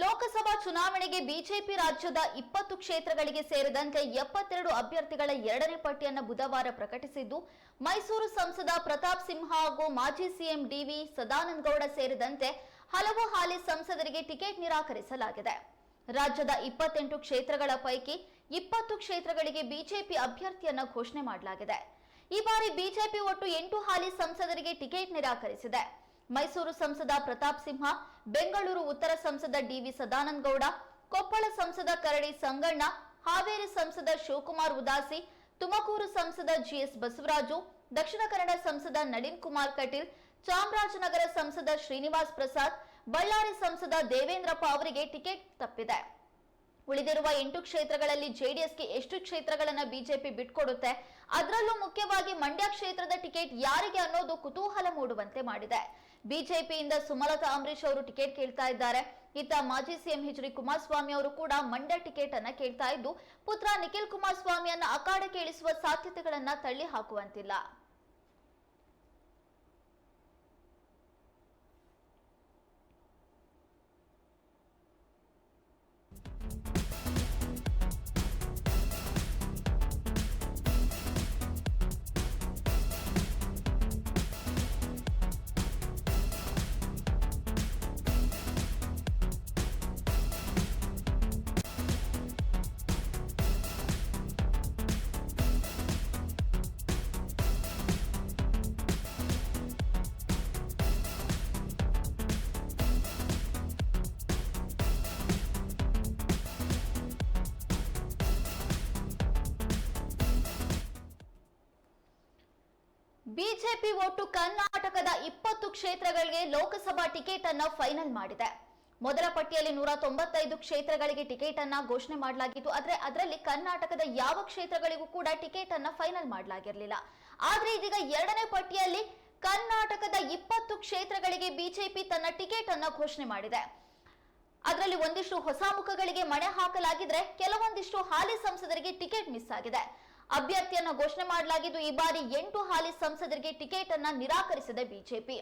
ಲೋಕಸಭಾ ಚುನಾವಣೆಗೆ ಬಿಜೆಪಿ ರಾಜ್ಯದ ಇಪ್ಪತ್ತು ಕ್ಷೇತ್ರಗಳಿಗೆ ಸೇರಿದಂತೆ ಎಪ್ಪತ್ತೆರಡು ಅಭ್ಯರ್ಥಿಗಳ ಎರಡನೇ ಪಟ್ಟಿಯನ್ನು ಬುಧವಾರ ಪ್ರಕಟಿಸಿದ್ದು, ಮೈಸೂರು ಸಂಸದ ಪ್ರತಾಪ್ ಸಿಂಹ ಹಾಗೂ ಮಾಜಿ ಸಿಎಂ ಡಿವಿ ಸದಾನಂದ ಗೌಡ ಸೇರಿದಂತೆ ಹಲವು ಹಾಲಿ ಸಂಸದರಿಗೆ ಟಿಕೆಟ್ ನಿರಾಕರಿಸಲಾಗಿದೆ. ರಾಜ್ಯದ ಇಪ್ಪತ್ತೆಂಟು ಕ್ಷೇತ್ರಗಳ ಪೈಕಿ ಇಪ್ಪತ್ತು ಕ್ಷೇತ್ರಗಳಿಗೆ ಬಿಜೆಪಿ ಅಭ್ಯರ್ಥಿಯನ್ನು ಘೋಷಣೆ ಮಾಡಲಾಗಿದೆ. ಈ ಬಾರಿ ಬಿಜೆಪಿ ಒಟ್ಟು ಎಂಟು ಹಾಲಿ ಸಂಸದರಿಗೆ ಟಿಕೆಟ್ ನಿರಾಕರಿಸಿದೆ. ಮೈಸೂರು ಸಂಸದ ಪ್ರತಾಪ್ ಸಿಂಹ, ಬೆಂಗಳೂರು ಉತ್ತರ ಸಂಸದ ಡಿವಿ ಸದಾನಂದ ಗೌಡ ಕೊಪ್ಪಳ ಸಂಸದ ಕರಡಿ ಸಂಗಣ್ಣ, ಹಾವೇರಿ ಸಂಸದ ಶಿವಕುಮಾರ್ ಉದಾಸಿ, ತುಮಕೂರು ಸಂಸದ ಜಿಎಸ್ ಬಸವರಾಜು, ದಕ್ಷಿಣ ಕನ್ನಡ ಸಂಸದ ನಳಿನ್ ಕುಮಾರ್ ಕಟೀಲ್, ಚಾಮರಾಜನಗರ ಸಂಸದ ಶ್ರೀನಿವಾಸ್ ಪ್ರಸಾದ್, ಬಳ್ಳಾರಿ ಸಂಸದ ದೇವೇಂದ್ರಪ್ಪ ಅವರಿಗೆ ಟಿಕೆಟ್ ತಪ್ಪಿದೆ. ಉಳಿದಿರುವ ಎಂಟು ಕ್ಷೇತ್ರಗಳಲ್ಲಿ ಜೆಡಿಎಸ್ಗೆ ಎಷ್ಟು ಕ್ಷೇತ್ರಗಳನ್ನು ಬಿಜೆಪಿ ಬಿಟ್ಕೊಡುತ್ತೆ, ಅದರಲ್ಲೂ ಮುಖ್ಯವಾಗಿ ಮಂಡ್ಯ ಕ್ಷೇತ್ರದ ಟಿಕೆಟ್ ಯಾರಿಗೆ ಅನ್ನೋದು ಕುತೂಹಲ ಮೂಡುವಂತೆ ಮಾಡಿದೆ. ಬಿಜೆಪಿಯಿಂದ ಸುಮಲತಾ ಅಂಬರೀಶ್ ಅವರು ಟಿಕೆಟ್ ಕೇಳ್ತಾ ಇದ್ದಾರೆ. ಇತ್ತ ಮಾಜಿ ಸಿಎಂ ಎಚ್ ಡಿ ಕುಮಾರಸ್ವಾಮಿ ಅವರು ಕೂಡ ಮಂಡ್ಯ ಟಿಕೆಟ್ ಅನ್ನ ಕೇಳ್ತಾ ಇದ್ದು, ಪುತ್ರ ನಿಖಿಲ್ ಕುಮಾರಸ್ವಾಮಿಯನ್ನ ಅಖಾಡಕ್ಕೆ ಇಳಿಸುವ ಸಾಧ್ಯತೆಗಳನ್ನ ತಳ್ಳಿ ಹಾಕುವಂತಿಲ್ಲ ಬಿಜೆಪಿ ಒಟ್ಟು ಕರ್ನಾಟಕದ ಇಪ್ಪತ್ತು ಕ್ಷೇತ್ರಗಳಿಗೆ ಲೋಕಸಭಾ ಟಿಕೆಟ್ ಅನ್ನ ಫೈನಲ್ ಮಾಡಿದೆ. ಮೊದಲ ಪಟ್ಟಿಯಲ್ಲಿ ನೂರ ತೊಂಬತ್ತೈದು ಕ್ಷೇತ್ರಗಳಿಗೆ ಟಿಕೆಟ್ ಅನ್ನ ಘೋಷಣೆ ಮಾಡಲಾಗಿತ್ತು. ಆದ್ರೆ ಅದರಲ್ಲಿ ಕರ್ನಾಟಕದ ಯಾವ ಕ್ಷೇತ್ರಗಳಿಗೂ ಕೂಡ ಟಿಕೆಟ್ ಅನ್ನ ಫೈನಲ್ ಮಾಡಲಾಗಿರಲಿಲ್ಲ. ಆದ್ರೆ ಇದೀಗ ಎರಡನೇ ಪಟ್ಟಿಯಲ್ಲಿ ಕರ್ನಾಟಕದ ಇಪ್ಪತ್ತು ಕ್ಷೇತ್ರಗಳಿಗೆ ಬಿಜೆಪಿ ತನ್ನ ಟಿಕೆಟ್ ಅನ್ನ ಘೋಷಣೆ ಮಾಡಿದೆ. ಅದರಲ್ಲಿ ಒಂದಿಷ್ಟು ಹೊಸ ಮುಖಗಳಿಗೆ ಮಣೆ ಹಾಕಲಾಗಿದ್ರೆ ಕೆಲವೊಂದಿಷ್ಟು ಹಾಲಿ ಸಂಸದರಿಗೆ ಟಿಕೆಟ್ ಮಿಸ್ ಆಗಿದೆ. ಅಭ್ಯರ್ಥಿಯನ್ನ ಘೋಷಣೆ ಮಾಡಲಾಗಿದ್ದು, ಈ ಬಾರಿ ಎಂಟು ಹಾಲಿ ಸಂಸದರಿಗೆ ಟಿಕೆಟ್ ಅನ್ನ ನಿರಾಕರಿಸಿದೆ ಬಿಜೆಪಿ.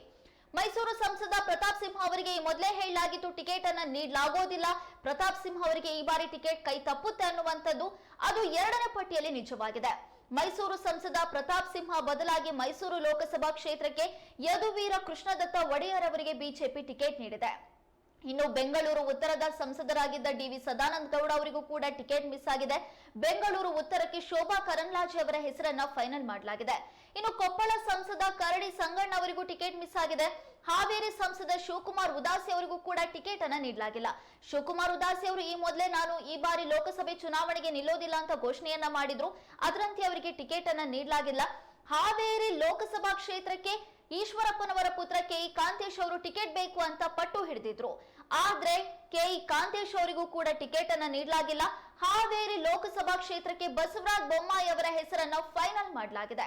ಮೈಸೂರು ಸಂಸದ ಪ್ರತಾಪ್ ಸಿಂಹ ಅವರಿಗೆ ಈ ಮೊದಲೇ ಹೇಳಲಾಗಿತ್ತು ಟಿಕೆಟ್ ಅನ್ನ ನೀಡಲಾಗೋದಿಲ್ಲ ಪ್ರತಾಪ್ ಸಿಂಹ ಅವರಿಗೆ ಈ ಬಾರಿ ಟಿಕೆಟ್ ಕೈ ತಪ್ಪುತ್ತೆ ಅನ್ನುವಂಥದ್ದು ಅದು ಎರಡನೇ ಪಟ್ಟಿಯಲ್ಲಿ ನಿಜವಾಗಿದೆ. ಮೈಸೂರು ಸಂಸದ ಪ್ರತಾಪ್ ಸಿಂಹ ಬದಲಾಗಿ ಮೈಸೂರು ಲೋಕಸಭಾ ಕ್ಷೇತ್ರಕ್ಕೆ ಯದುವೀರ ಕೃಷ್ಣದತ್ತ ಒಡೆಯರ್ ಅವರಿಗೆ ಬಿಜೆಪಿ ಟಿಕೆಟ್ ನೀಡಿದೆ. ಇನ್ನು ಬೆಂಗಳೂರು ಉತ್ತರದ ಸಂಸದರಾಗಿದ್ದ ಡಿವಿ ಸದಾನಂದ ಗೌಡ ಅವರಿಗೂ ಕೂಡ ಟಿಕೆಟ್ ಮಿಸ್ ಆಗಿದೆ. ಬೆಂಗಳೂರು ಉತ್ತರಕ್ಕೆ ಶೋಭಾ ಕರಂದ್ಲಾಜೆ ಅವರ ಹೆಸರನ್ನ ಫೈನಲ್ ಮಾಡಲಾಗಿದೆ. ಇನ್ನು ಕೊಪ್ಪಳ ಸಂಸದ ಕರಡಿ ಸಂಗಣ್ಣ ಅವರಿಗೂ ಟಿಕೆಟ್ ಮಿಸ್ ಆಗಿದೆ. ಹಾವೇರಿ ಸಂಸದ ಶಿವಕುಮಾರ್ ಉದಾಸಿ ಅವರಿಗೂ ಕೂಡ ಟಿಕೆಟ್ ಅನ್ನ ನೀಡಲಾಗಿಲ್ಲ. ಶಿವಕುಮಾರ್ ಉದಾಸಿ ಅವರು ಈ ಮೊದಲೇ ನಾನು ಈ ಬಾರಿ ಲೋಕಸಭೆ ಚುನಾವಣೆಗೆ ನಿಲ್ಲೋದಿಲ್ಲ ಅಂತ ಘೋಷಣೆಯನ್ನ ಮಾಡಿದ್ರು. ಅದರಂತೆ ಅವರಿಗೆ ಟಿಕೆಟ್ ಅನ್ನ ನೀಡಲಾಗಿಲ್ಲ. ಹಾವೇರಿ ಲೋಕಸಭಾ ಕ್ಷೇತ್ರಕ್ಕೆ ಈಶ್ವರಪ್ಪನವರ ಪುತ್ರ ಕೆ ಇ ಕಾಂತೇಶ್ ಅವರು ಟಿಕೆಟ್ ಬೇಕು ಅಂತ ಪಟ್ಟು ಹಿಡಿದಿದ್ರು. ಆದ್ರೆ ಕೆ ಇ ಕಾಂತೇಶ್ ಅವರಿಗೂ ಕೂಡ ಟಿಕೆಟ್ ಅನ್ನ ನೀಡಲಾಗಿಲ್ಲ. ಹಾವೇರಿ ಲೋಕಸಭಾ ಕ್ಷೇತ್ರಕ್ಕೆ ಬಸವರಾಜ ಬೊಮ್ಮಾಯಿ ಅವರ ಹೆಸರನ್ನ ಫೈನಲ್ ಮಾಡಲಾಗಿದೆ.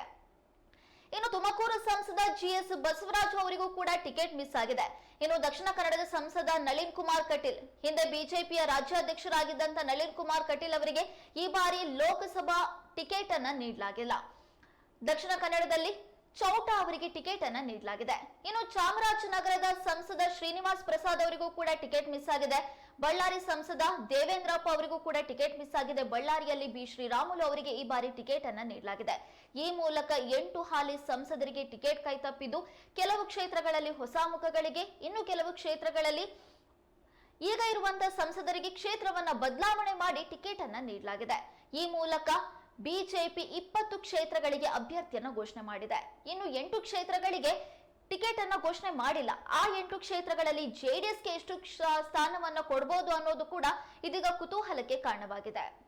ಇನ್ನು ತುಮಕೂರು ಸಂಸದ ಜಿಎಸ್ ಬಸವರಾಜ್ ಅವರಿಗೂ ಕೂಡ ಟಿಕೆಟ್ ಮಿಸ್ ಆಗಿದೆ. ಇನ್ನು ದಕ್ಷಿಣ ಕನ್ನಡದ ಸಂಸದ ನಳಿನ್ ಕುಮಾರ್ ಕಟೀಲ್, ಹಿಂದೆ ಬಿಜೆಪಿಯ ರಾಜ್ಯಾಧ್ಯಕ್ಷರಾಗಿದ್ದಂತ ನಳಿನ್ ಕುಮಾರ್ ಕಟೀಲ್ ಅವರಿಗೆ ಈ ಬಾರಿ ಲೋಕಸಭಾ ಟಿಕೆಟ್ ಅನ್ನ ನೀಡಲಾಗಿಲ್ಲ. ದಕ್ಷಿಣ ಕನ್ನಡದಲ್ಲಿ ಚೌಟ ಅವರಿಗೆ ಟಿಕೆಟ್ ಅನ್ನ ನೀಡಲಾಗಿದೆ. ಇನ್ನು ಚಾಮರಾಜನಗರದ ಸಂಸದ ಶ್ರೀನಿವಾಸ್ ಪ್ರಸಾದ್ ಅವರಿಗೂ ಕೂಡ ಟಿಕೆಟ್ ಮಿಸ್ ಆಗಿದೆ. ಬಳ್ಳಾರಿ ಸಂಸದ ದೇವೇಂದ್ರಪ್ಪ ಅವರಿಗೂ ಕೂಡ ಟಿಕೆಟ್ ಮಿಸ್ ಆಗಿದೆ. ಬಳ್ಳಾರಿಯಲ್ಲಿ ಬಿ ಶ್ರೀರಾಮುಲು ಅವರಿಗೆ ಈ ಬಾರಿ ಟಿಕೆಟ್ ಅನ್ನ ನೀಡಲಾಗಿದೆ. ಈ ಮೂಲಕ ಎಂಟು ಹಾಲಿ ಸಂಸದರಿಗೆ ಟಿಕೆಟ್ ಕೈತಪ್ಪಿದ್ದು ಕೆಲವು ಕ್ಷೇತ್ರಗಳಲ್ಲಿ ಹೊಸ ಮುಖಗಳಿಗೆ, ಇನ್ನು ಕೆಲವು ಕ್ಷೇತ್ರಗಳಲ್ಲಿ ಈಗ ಇರುವಂತಹ ಸಂಸದರಿಗೆ ಕ್ಷೇತ್ರವನ್ನ ಬದಲಾವಣೆ ಮಾಡಿ ಟಿಕೆಟ್ ಅನ್ನ ನೀಡಲಾಗಿದೆ. ಈ ಮೂಲಕ ಬಿಜೆಪಿ ಇಪ್ಪತ್ತು ಕ್ಷೇತ್ರಗಳಿಗೆ ಅಭ್ಯರ್ಥಿಯನ್ನು ಘೋಷಣೆ ಮಾಡಿದೆ. ಇನ್ನು ಎಂಟು ಕ್ಷೇತ್ರಗಳಿಗೆ ಟಿಕೆಟ್ ಅನ್ನು ಘೋಷಣೆ ಮಾಡಿಲ್ಲ. ಆ ಎಂಟು ಕ್ಷೇತ್ರಗಳಲ್ಲಿ ಜೆಡಿಎಸ್ಗೆ ಎಷ್ಟು ಸ್ಥಾನವನ್ನು ಕೊಡಬಹುದು ಅನ್ನೋದು ಕೂಡ ಇದೀಗ ಕುತೂಹಲಕ್ಕೆ ಕಾರಣವಾಗಿದೆ.